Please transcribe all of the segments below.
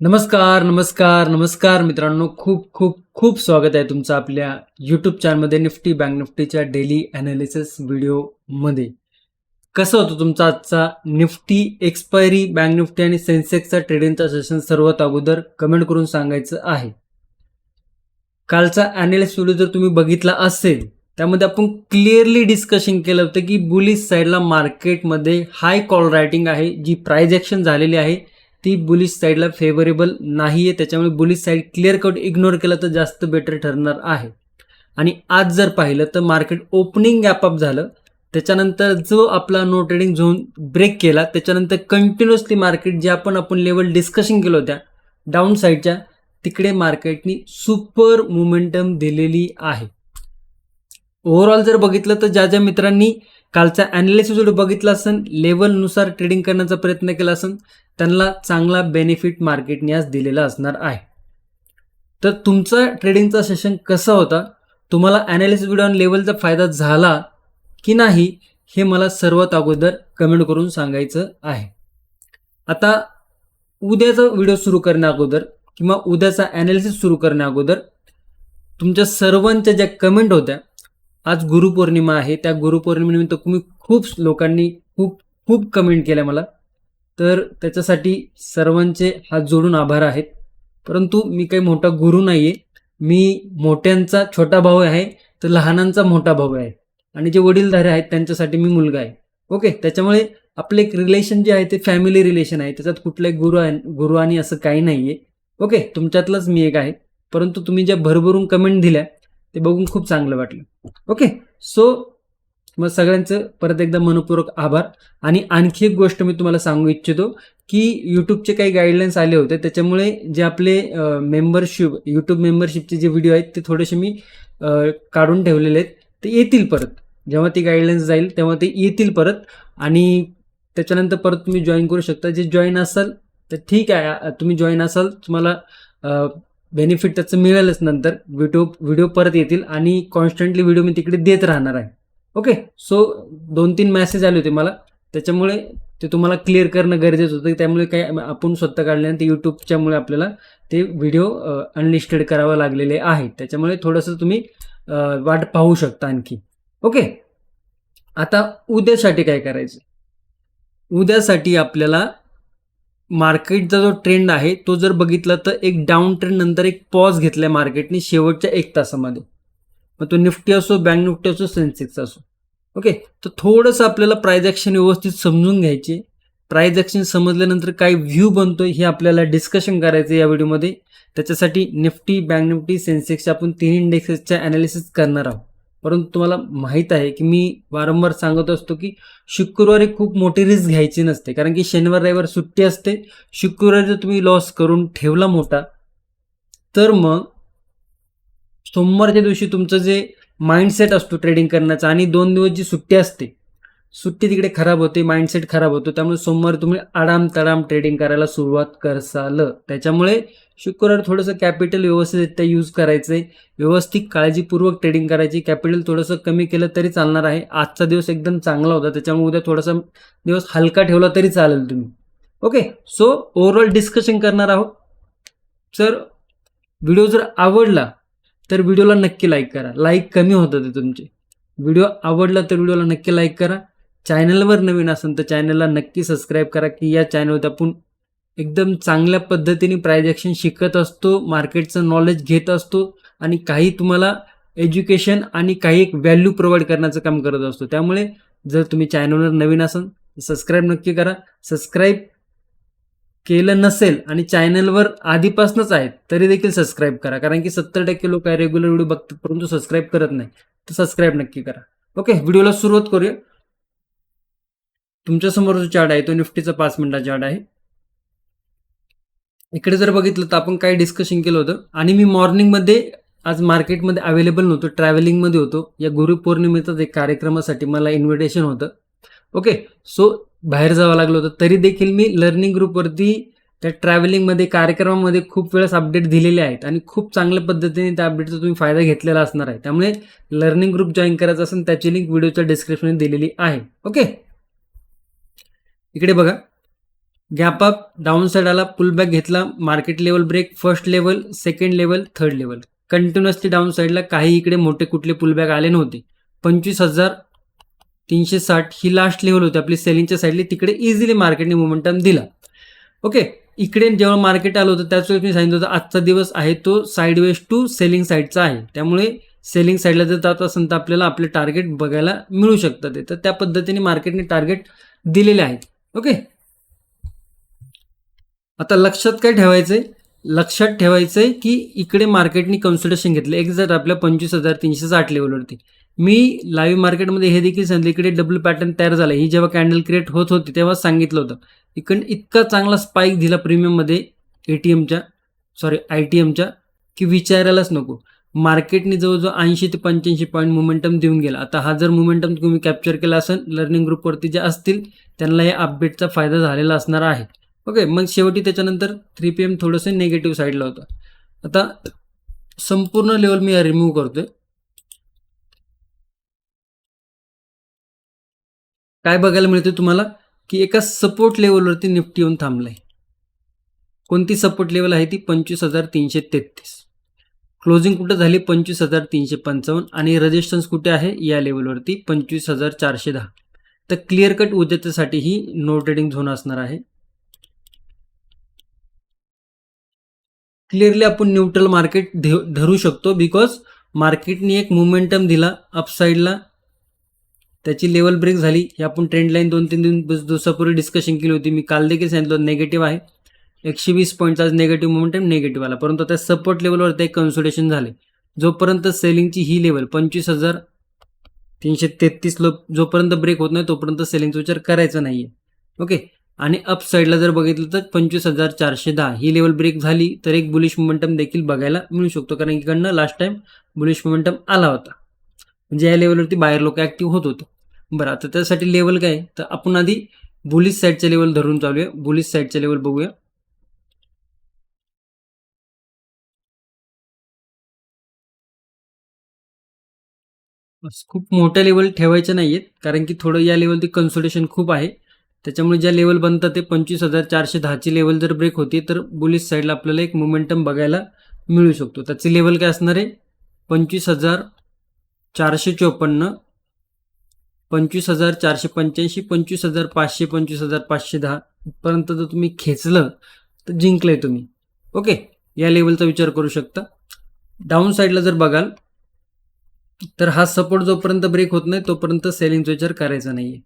नमस्कार नमस्कार नमस्कार मित्रांनो. खूप खूप खूप स्वागत आहे तुमचं आपल्या यूट्यूब चॅनलमध्ये निफ्टी बँक निफ्टीच्या डेली ॲनालिसिस व्हिडिओमध्ये कसं होतं तुमचा आजचा निफ्टी एक्सपायरी बँक निफ्टी आणि सेन्सेक्सचा ट्रेडिंगचा सेशन सर्वात अगोदर कमेंट करून सांगायचं आहे. कालचा ॲनालिसिस व्हिडिओ जर तुम्ही बघितला असेल त्यामध्ये आपण क्लिअरली डिस्कशन केलं होतं की बुलिश साईडला मार्केटमध्ये हाय कॉल रायटिंग आहे जी प्राइज ॲक्शन झालेली आहे ती बुलिश साईडला फेवरेबल नाही आहे त्याच्यामुळे bullish side clear cut ignore केलं तर जास्त बेटर ठरणार आहे. आणि आज जर पाहिलं तर मार्केट ओपनिंग गॅपअप झालं त्याच्यानंतर जो आपला नो ट्रेडिंग झोन ब्रेक केला त्याच्यानंतर कंटिन्युअसली मार्केट जे आपण आपण लेवल डिस्कशन केलं होत्या डाऊन साईडच्या तिकडे मार्केटनी सुपर मोमेंटम दिलेली आहे. ओव्हरऑल जर बघितलं तर ज्या ज्या मित्रांनी कालचा ॲनालिसिस व्हिडिओ बघितला असेल लेवलनुसार ट्रेडिंग करण्याचा प्रयत्न केला असेल त्यांना चांगला बेनिफिट मार्केटने आज दिलेला असणार आहे. तर तुमचा ट्रेडिंगचा सेशन कसा होता? तुम्हाला ॲनालिसिस व्हिडिओ आणि लेवलचा फायदा झाला की नाही हे मला सर्वात अगोदर कमेंट करून सांगायचं आहे. आता उद्याचा व्हिडिओ सुरू करण्या अगोदर किंवा उद्याचा ॲनालिसिस सुरू करण्या अगोदर तुमच्या सर्वांच्या ज्या कमेंट होत्या आज गुरुपौर्णिमा आहे. त्या गुरुपौर्णिमेनिमित्त तुम्ही खूप लोकांनी खूप खूप कमेंट केल्या मला. तर त्याच्यासाठी सर्वांचे हात जोडून आभार आहेत. परंतु मी काही मोठा गुरु नाही आहे मी मोठ्यांचा छोटा भाऊ आहे. तर लहानांचा मोठा भाऊ आहे. आणि जे वडीलधारे आहेत त्यांच्यासाठी मी मुलगा आहे. ओके? त्याच्यामुळे आपले एक रिलेशन जे आहे ते फॅमिली रिलेशन आहे. त्याच्यात कुठलाही गुरु आहे गुरु आणि असं काही नाही आहे ओके? तुमच्यातलंच मी एक आहे. परंतु तुम्ही ज्या भरभरून कमेंट दिल्या ते बघून खूप चांगलं वाटलं. ओके. सो मग सगळ्यांचं परत एकदा मनपूर्वक आभार. आणि आणखी एक गोष्ट मी तुम्हाला सांगू इच्छितो की यूट्यूबचे काही गाईडलाईन्स आले होते त्याच्यामुळे जे आपले मेंबरशिप यूट्यूब मेंबरशिपचे जे व्हिडिओ आहेत ते थोडेसे मी काढून ठेवलेले आहेत. ते येतील परत. जेव्हा ती गाईडलाईन्स जाईल तेव्हा ते येतील परत. आणि त्याच्यानंतर परत तुम्ही जॉईन करू शकता. जे जॉईन असाल तर ठीक आहे. तुम्ही जॉईन असाल तुम्हाला बेनिफिट त्याचं मिळेलच नंतर. व्हिडिओ व्हिडिओ परत येतील आणि कॉन्स्टंटली व्हिडिओ मी तिकडे देत राहणार आहे. ओके सो दोन तीन मॅसेज आले होते मला. त्याच्यामुळे ते तुम्हाला क्लिअर करणं गरजेचं होतं. त्यामुळे काही आपण स्वतः काढल्यानंतर यूट्यूबच्यामुळे आपल्याला ते व्हिडिओ अनलिस्टेड करावं लागलेले आहे. त्याच्यामुळे थोडंसं तुम्ही वाट पाहू शकता आणखी. ओके आता उद्यासाठी काय करायचं? उद्यासाठी आपल्याला मार्केटचा जो ट्रेंड आहे तो जर बघितला तर एक डाऊन ट्रेंड नंतर एक पॉज घेतलाय मार्केटने शेवटच्या एक तासामध्ये. मग तो निफ्टी असो बँक निफ्टी असो सेन्सेक्स असो. ओके तर थोडंसं आपल्याला प्राईज ॲक्शन व्यवस्थित समजून घ्यायचे. प्राईज ॲक्शन समजल्यानंतर काय व्ह्यू बनतो हे आपल्याला डिस्कशन करायचं या व्हिडिओमध्ये त्याच्यासाठी निफ्टी बँक निफ्टी सेन्सेक्स आपण तीन इंडेक्सेसच्या ॲनालिसिस करणार आहोत. परंतु तुम्हाला माहीत आहे की मी वारंवार सांगत असतो की शुक्रवारी खूप मोठी रिस्क घ्यायची नसते. कारण की शनिवार रविवार सुट्टी असते. शुक्रवारी जर तुम्ही लॉस करून ठेवला मोठा तर मग सोमवारच्या दिवशी तुमचं जे माइंडसेट असतो ट्रेडिंग करण्याचा आणि दोन दिवस जी सुट्टी असते सुट्टी तिकडे खराब होते माइंडसेट खराब होतो त्यामुळे सोमवार तुम्ही आडाम तडाम ट्रेडिंग करायला सुरुवात करसाल. त्याच्यामुळे शुक्रवार थोडंसं कॅपिटल व्यवस्थितरित्या यूज करायचं आहे व्यवस्थित काळजीपूर्वक ट्रेडिंग करायची कॅपिटल थोडंसं कमी केलं तरी चालणार आहे. आजचा दिवस एकदम चांगला होता त्याच्यामुळे उद्या थोडासा दिवस हलका ठेवला तरी चालेल तुम्ही. ओके सो ओव्हरऑल डिस्कशन करणार आहोत. सर व्हिडिओ जर आवडला तर व्हिडिओला नक्की लाईक करा. लाईक कमी होतं ते तुमचे. व्हिडिओ आवडला तर व्हिडिओला नक्की लाईक करा. चॅनलवर नवीन असेल तर चॅनलला नक्की सबस्क्राईब करा की या चॅनलवर आपण एकदम चांगल्या पद्धतीने प्रायजेक्शन शिकत असतो मार्केटचं नॉलेज घेत असतो आणि काही तुम्हाला एज्युकेशन आणि काही एक व्हॅल्यू प्रोव्हाइड करण्याचं काम करत असतो. त्यामुळे जर तुम्ही चॅनलवर नवीन असाल तर सबस्क्राईब नक्की करा. सबस्क्राईब केलं नसेल आणि चॅनलवर आधीपासूनच आहेत तरी देखील सबस्क्राईब करा. कारण की सत्तर टक्के लोक रेग्युलर व्हिडिओ बघतात परंतु सबस्क्राईब करत नाही. तर सबस्क्राईब नक्की करा. ओके व्हिडिओला सुरुवात करूया. तुमच्यासमोर जो चार्ट आहे तो निफ्टीचा पाच मिनिटा चार्ट आहे. इकडे जर बघितलं तर आपण काही डिस्कशन केलं होतं. आणि मी मॉर्निंगमध्ये आज मार्केटमध्ये अवेलेबल नव्हतो ट्रॅव्हलिंगमध्ये होतो. या गुरुपौर्णिमेचा एक कार्यक्रमासाठी मला इन्व्हिटेशन होतं. ओके सो बाहेर जावं लागलं होतं. तरी देखील मी लर्निंग ग्रुपवरती त्या ट्रॅव्हलिंगमध्ये कार्यक्रमामध्ये खूप वेळेस अपडेट दिलेले आहेत. आणि खूप चांगल्या पद्धतीने त्या अपडेटचा तुम्ही फायदा घेतलेला असणार आहे. त्यामुळे लर्निंग ग्रुप जॉईन करायचा असेल त्याची लिंक व्हिडिओच्या डिस्क्रिप्शनमध्ये दिलेली आहे. ओके इकडे बघा. गॅप अप डाऊन साईड आला पुल बॅक घेतला market level break first level second level third level continuously down साईडला काही इकडे मोठे कुठले पुल बॅक आले नव्हते. पंचवीस हजार तीनशे साठ ही लास्ट लेवल होती. आपली सेलिंगच्या साईडली तिकडे इझिली मार्केटने मोमेंटम दिला. ओके इकडे जेव्हा मार्केट आलं होतं त्याच वेळेस मी सांगितलं होतं आजचा दिवस आहे तो साईडवेज टू सेलिंग साईडचा आहे. त्यामुळे सेलिंग साईडला जर जात असेल तर आपल्याला आपले टार्गेट बघायला मिळू शकतात ते. तर त्या पद्धतीने मार्केटने टार्गेट दिलेले आहेत. ओके. आता लक्षात काय ठेवायचंय? लक्षात ठेवायचंय की इकडे मार्केटने कन्सल्टेशन घेतलं. एक्झॅक्ट आपल्या पंचवीस हजार तीनशे साठ लेवलवरती मी लाईव्ह मार्केटमध्ये हे देखील सांगितलं इकडे डबल पॅटर्न तयार झाला. ही जेव्हा कॅन्डल क्रिएट होत होती तेव्हा सांगितलं होतं. इकडे इतका चांगला स्पाईक दिला प्रीमियममध्ये ए टी एमच्या सॉरी आय टी एमच्या की विचारायलाच नको. मार्केटने जवळजवळ ऐंशी ते पंच्याऐंशी पॉईंट मोमेंटम देऊन गेला. आता हा जर मोमेंटम तुम्ही कॅप्चर केला असेल लर्निंग ग्रुपवरती जे असतील त्यांना या अपडेटचा फायदा झालेला असणार आहे. ओके मग शेवटी त्याच्यानंतर थ्री पी एम थोडंसं निगेटिव्ह साईडला होतं. आता संपूर्ण लेवल मी रिमूव्ह करतोय. काय बघायला मिळते तुम्हाला? की एका सपोर्ट लेवलवरती निफ्टी येऊन थांबलाय. कोणती सपोर्ट लेवल आहे ती? पंचवीस हजार तीनशे तेहतीस. क्लोजिंग कुठं झाली? पंचवीस हजार तीनशे पंचावन्न. आणि रजिस्टन्स कुठे आहे? या लेवलवरती पंचवीस हजार चारशे दहा. तर क्लिअर कट उद्याच्यासाठी ही नो ट्रेडिंग झोन असणार आहे. क्लिअरली आपण न्यूट्रल मार्केट धरू शकतो बिकॉज मार्केटने एक मोमेंटम दिला अपसाईडला त्याची लेवल ब्रेक झाली. हे आपण ट्रेंड लाईन दोन तीन दिवस दिवसापूर्वी डिस्कशन केली होती. मी काल देखील सांगितलं नेगेटिव्ह आहे. एकशे वीस पॉईंटचा नेगेटिव्ह मोमेंटम नेगेटिव्ह आला. परंतु त्या सपोर्ट लेवलवर ते कन्सोलेशन झाले जोपर्यंत सेलिंगची ही लेवल पंचवीस हजार तीनशे तेहतीस लो जोपर्यंत ब्रेक होत नाही तोपर्यंत सेलिंगचा विचार करायचा नाही आहे ओके आणि अप साईडला जर बघितलं तर पंचवीस हजार चारशे दहा. ही लेवल ब्रेक झाली तर एक बुलिश मोमेंटम देखील बघायला मिळू शकतो. कारण इकडनं लास्ट टाइम बुलिश मोमेंटम आला होता. म्हणजे या लेवलवरती बाहेर लोक ॲक्टिव्ह होत होतं. बरं आता त्यासाठी लेवल काय तर आपण आधी बुलिश साईडचे लेवल धरून चालूया. बुलिश साईडचे लेवल बघूया. खूप मोठ्या लेवल ठेवायच्या नाही आहेत कारण की थोडं या लेवलती कन्सोलेशन खूप आहे. त्याच्यामुळे ज्या लेवल बनतात ते पंचवीस हजार चारशे दहाची लेवल जर ब्रेक होती तर बुलिस साईडला आपल्याला एक मोमेंटम बघायला मिळू शकतो. त्याची लेवल काय असणार आहे? पंचवीस हजार चारशे चोपन्न पंचवीस हजार चारशे पंच्याऐंशी पंचवीस हजार पाचशे पंचवीस हजार पाचशे दहा पर्यंत जर तुम्ही खेचलं तर जिंकलंय तुम्ही. ओके? या लेवलचा विचार करू शकता. डाऊन साईडला जर बघाल तर हा सपोर्ट जोपर्यंत ब्रेक होत नाही तोपर्यंत सेलिंगचा विचार करायचा नाही आहे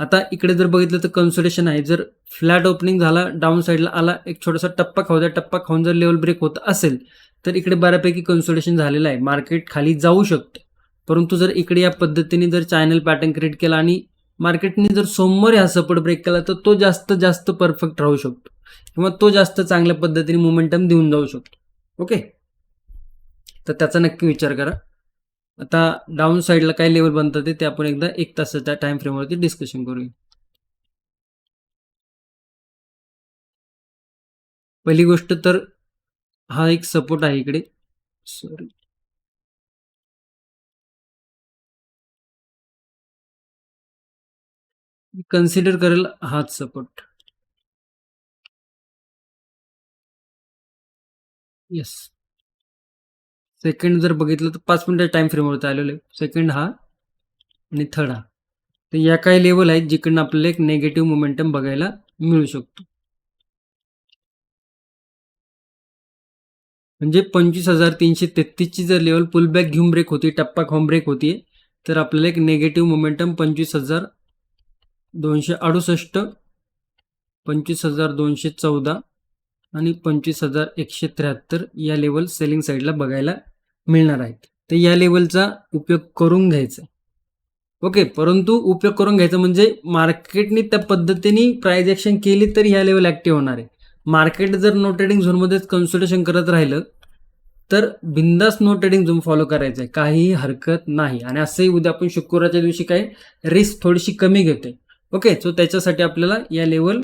आता इकडे जर बघितलं तर कन्सोलेशन आहे. जर फ्लॅट ओपनिंग झाला डाऊन साईडला आला एक छोटासा टप्पा खाऊ द्या टप्पा खाऊन जर लेवल ब्रेक होत असेल तर इकडे बऱ्यापैकी कन्सोलेशन झालेलं आहे. मार्केट खाली जाऊ शकतं. परंतु जर इकडे या पद्धतीने जर चॅनल पॅटर्न क्रिएट केला आणि मार्केटने जर सोमवारी हा सपोर्ट ब्रेक केला तर तो जास्त जास्त परफेक्ट राहू शकतो. किंवा तो जास्त चांगल्या पद्धतीने मोमेंटम देऊन जाऊ शकतो. ओके तर त्याचा नक्की विचार करा. आता डाऊन साईडला काय लेवल बनतात ते आपण एकदा एक तासाच्या टाइम फ्रेमवरती डिस्कशन करूया. पहिली गोष्ट तर हा एक सपोर्ट आहे इकडे. सॉरी कन्सिडर करेल हाच सपोर्ट येस सेकंड जर बघितलं तर पाच मिनटं टाईम फ्रेमवरती आलेलं आहे. सेकंड हा आणि थर्ड हा. तर या काही लेवल आहेत जिकडनं आपल्याला एक नेगेटिव्ह मोमेंटम बघायला मिळू शकतो. म्हणजे पंचवीस हजार तीनशे तेहतीसची जर लेवल पुलबॅक घेऊन ब्रेक होती टप्पा खाऊन ब्रेक होती तर आपल्याला एक नेगेटिव्ह मोमेंटम पंचवीस हजार दोनशे अडुसष्ट पंचवीस हजार दोनशे चौदा आणि पंचवीस हजार एकशे त्र्याहत्तर या लेवल सेलिंग साईडला बघायला मिळणार आहेत. तर या लेवलचा उपयोग करून घ्यायचा. ओके परंतु उपयोग करून घ्यायचा म्हणजे मार्केटने त्या पद्धतीने प्राईज ॲक्शन केली तर ह्या लेवल ॲक्टिव्ह होणार आहे. मार्केट जर नो ट्रेडिंग झोनमध्येच कन्सल्टेशन करत राहिलं तर बिंदास नो ट्रेडिंग झोन फॉलो करायचं आहे काहीही हरकत नाही. आणि असंही उद्या आपण शुक्रवारच्या दिवशी काय रिस्क थोडीशी कमी घेते ओके सो त्याच्यासाठी आपल्याला या लेवल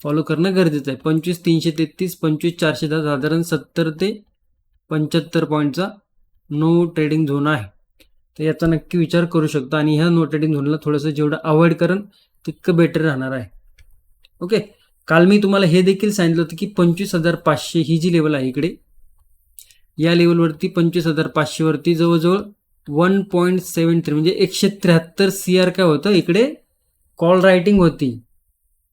फॉलो करणं गरजेचं आहे. पंचवीस तीनशे तेहतीस पंचवीस चारशे दहा साधारण सत्तर ते पंच्याहत्तर पॉईंटचा नो ट्रेडिंग झोन आहे. तर याचा नक्की विचार करू शकतो आणि ह्या नो ट्रेडिंग झोनला थोडंसं जेवढं अवॉइड करण तितकं बेटर राहणार आहे. ओके काल मी तुम्हाला हे देखील सांगितलं होतं की पंचवीस हजार पाचशे ही जी लेवल आहे इकडे या लेवलवरती पंचवीस हजार पाचशेवरती जवळजवळ वन पॉईंट सेवन थ्री म्हणजे एकशे त्र्याहत्तर सी आर काय होतं इकडे? कॉल रायटिंग होती.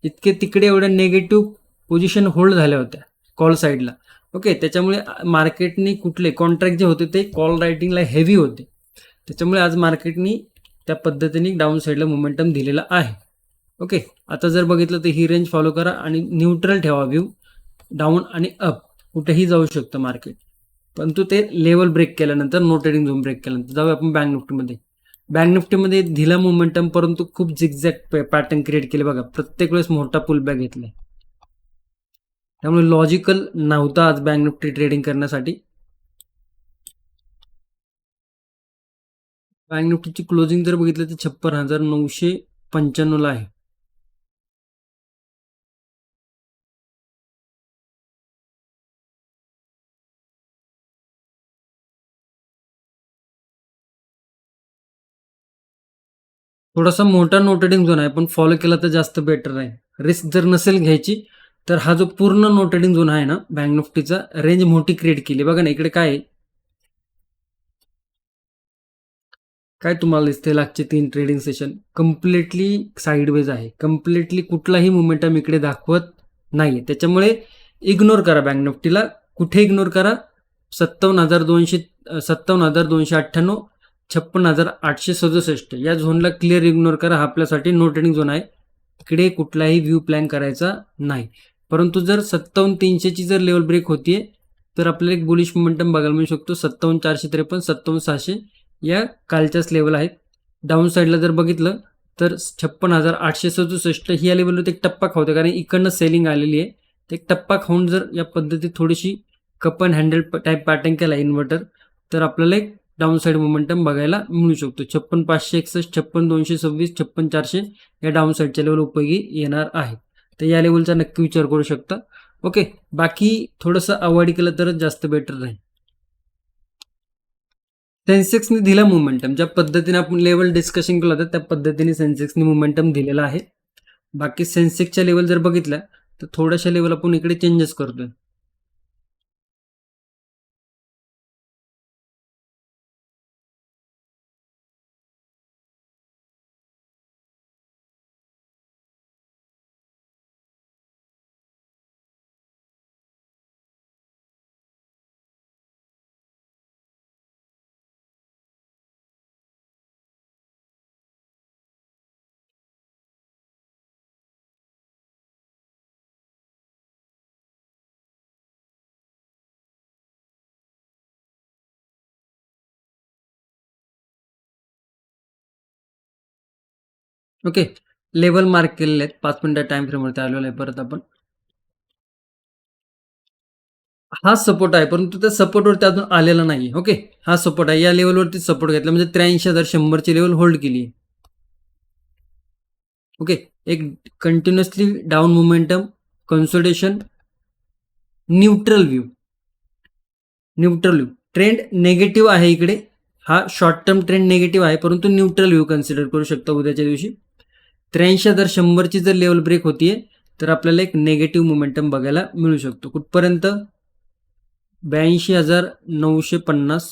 इतके तिकडे एवढ्या नेगेटिव्ह पोझिशन होल्ड झाल्या होत्या कॉल साईडला ओके त्याच्यामुळे मार्केटनी कुठले कॉन्ट्रॅक्ट जे होते ते कॉल रायटिंगला हेवी होते. त्याच्यामुळे आज मार्केटनी त्या पद्धतीने डाऊन साईडला मोमेंटम दिलेला आहे. ओके आता जर बघितलं तर ही रेंज फॉलो करा आणि न्यूट्रल ठेवा व्ह्यू डाऊन आणि अप कुठेही जाऊ शकतं मार्केट परंतु ते लेवल ब्रेक केल्यानंतर नो ट्रेडिंग झोन ब्रेक केल्यानंतर जाऊया आपण बँक निफ्टीमध्ये बँक निफ्टीमध्ये दिला मोमेंटम परंतु खूप झिकझॅक पॅटर्न क्रिएट केले बघा. प्रत्येक वेळेस मोठा पुल बॅग घेतलाय. त्यामुळे लॉजिकल नव्हता आज बँक निफ्टी ट्रेडिंग करण्यासाठी. बँक निफ्टीची क्लोजिंग जर बघितलं तर छप्पन हजार नऊशे पंच्याण्णवला आहे. थोडासा मोठा नो ट्रेडिंग झोन आहे पण फॉलो केला तर जास्त बेटर आहे. रिस्क जर नसेल घ्यायची तर हा जो पूर्ण नो ट्रेडिंग झोन आहे ना बँक निफ्टीचा रेंज मोठी क्रिएट केली. बघा ना इकडे काय काय तुम्हाला दिसते लागचे तीन ट्रेडिंग सेशन कम्प्लिटली साईडवेज आहे. कम्प्लिटली कुठलाही मोमेंटम इकडे दाखवत नाही त्याच्यामुळे इग्नोर करा बँक निफ्टीला. कुठे इग्नोर करा? सत्तावन्न हजार दोनशे सत्तावन्न हजार दोनशे अठ्ठ्याण्णव छप्पन हजार आठशे सदुसष्ट. या झोनला क्लिअर इग्नोर करा. हा आपल्यासाठी नो ट्रेडिंग झोन आहे. इकडे कुठलाही व्ह्यू प्लॅन करायचा नाही. परंतु जर सत्तावन्न तीनशेची जर लेवल ब्रेक होतीये तर आपल्याला एक बुलिश मोमेंटम बघायला मिळू शकतो. सत्तावन्न चारशे त्रेपन्न सत्तावन्न सहाशे या कालच्याच लेवल आहेत. डाऊन साईडला जर बघितलं तर छप्पन हजार आठशे सदुसष्ट ही या लेवलवर एक टप्पा खावते कारण इकडनं सेलिंग आलेली आहे. ते एक टप्पा खाऊन जर या पद्धतीत थोडीशी cup and handle type pattern केला इन्व्हर्टर तर आपल्याला एक डाऊन साईड मोमेंटम बघायला मिळू शकतो. छप्पन पाचशे एकसष्ट छप्पन दोनशे सव्वीस छप्पन चारशे या डाऊन साईडच्या लेवल उपयोगी येणार आहे. तर या लेवलचा नक्की विचार करू शकता. ओके बाकी थोडंसं अवॉइड केलं तरच जास्त बेटर राहील. सेन्सेक्सने दिला मोमेंटम ज्या पद्धतीने आपण लेवल डिस्कशन केलं होतं त्या पद्धतीने सेन्सेक्सने मोमेंटम दिलेला आहे. बाकी सेन्सेक्सच्या लेवल जर बघितलं तर थोड्याशा लेवल आपण इकडे चेंजेस करतोय. ओके लेवल मार्क केलेले आहेत. पाच मिनिटं टाइम फ्रेमवरती आलेलो आहे. परत आपण. हा सपोर्ट आहे. परंतु त्या सपोर्टवरती अजून आलेला नाही ओके हा सपोर्ट आहे. या लेवलवरती सपोर्ट घेतला. म्हणजे त्र्याऐंशी हजार शंभरची लेवल होल्ड केली ओके एक continuously down momentum consolidation, neutral view neutral view trend negative आहे इकडे. हा शॉर्ट टर्म ट्रेंड नेगेटिव्ह आहे. परंतु न्यूट्रल व्ह्यू कन्सिडर करू शकता उद्याच्या दिवशी. त्र्याऐंशी हजार शंभरची जर लेवल ब्रेक होतीये तर आपल्याला एक नेगेटिव्ह मोमेंटम बघायला मिळू शकतो. कुठपर्यंत? ब्याऐंशी हजार नऊशे पन्नास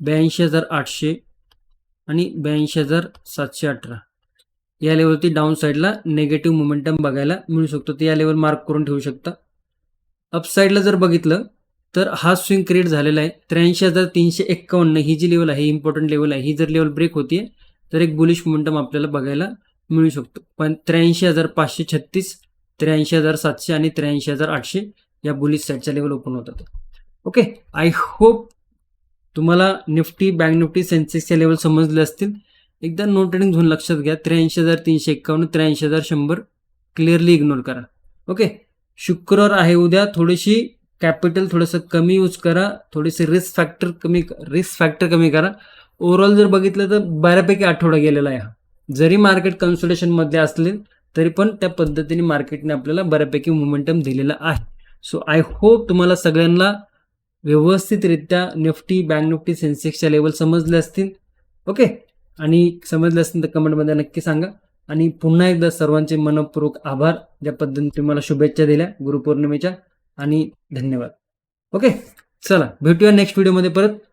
ब्याऐंशी हजार आठशे आणि ब्याऐंशी हजार सातशे अठरा. या लेवलवरती डाऊन साईडला नेगेटिव्ह मोमेंटम बघायला मिळू शकतो. तर या लेवल मार्क करून ठेवू शकता. अपसाईडला जर बघितलं तर हा स्विंग क्रिएट झालेला आहे. त्र्याऐंशी हजार तीनशे एक्कावन्न ही जी लेवल आहे इम्पॉर्टंट लेवल आहे ही जर लेवल ब्रेक होतीये तर एक बुलिश मोमेंटम आपल्याला बघायला मिळू शकतो. पण त्र्याऐंशी हजार पाचशे छत्तीस त्र्याऐंशी हजार सातशे आणि त्र्याऐंशी हजार आठशे या बुलिश साईडच्या लेवल ओपन होतात. ओके आय होप तुम्हाला निफ्टी बँक निफ्टी सेन्सेक्सच्या लेवल समजले असतील. एकदा नो ट्रेडिंग झोन लक्षात घ्या. त्र्याऐंशी हजार तीनशे एक्कावन्न त्र्याऐंशी हजार शंभर. क्लिअरली इग्नोर करा. ओके शुक्रवार आहे उद्या. थोडीशी कॅपिटल थोडंसं कमी यूज करा. थोडीशी रिस्क फॅक्टर कमी रिस्क फॅक्टर कमी करा. ओव्हरऑल जर बघितलं तर बऱ्यापैकी आठवडा गेलेला आहे हा. जरी मार्केट कन्सल्टेशनमध्ये असले तरी पण त्या पद्धतीने मार्केटने आपल्याला बऱ्यापैकी मोमेंटम दिलेला आहे. सो आय होप तुम्हाला सगळ्यांना व्यवस्थितरित्या निफ्टी बँक निफ्टी सेन्सेक्सच्या लेवल समजले असतील. ओके आणि समजले असतील तर कमेंटमध्ये नक्की सांगा. आणि पुन्हा एकदा सर्वांचे मनपूर्वक आभार. ज्या पद्धतीने तुम्हाला शुभेच्छा दिल्या गुरुपौर्णिमेच्या. आणि धन्यवाद. ओके चला भेटूया नेक्स्ट व्हिडिओमध्ये परत.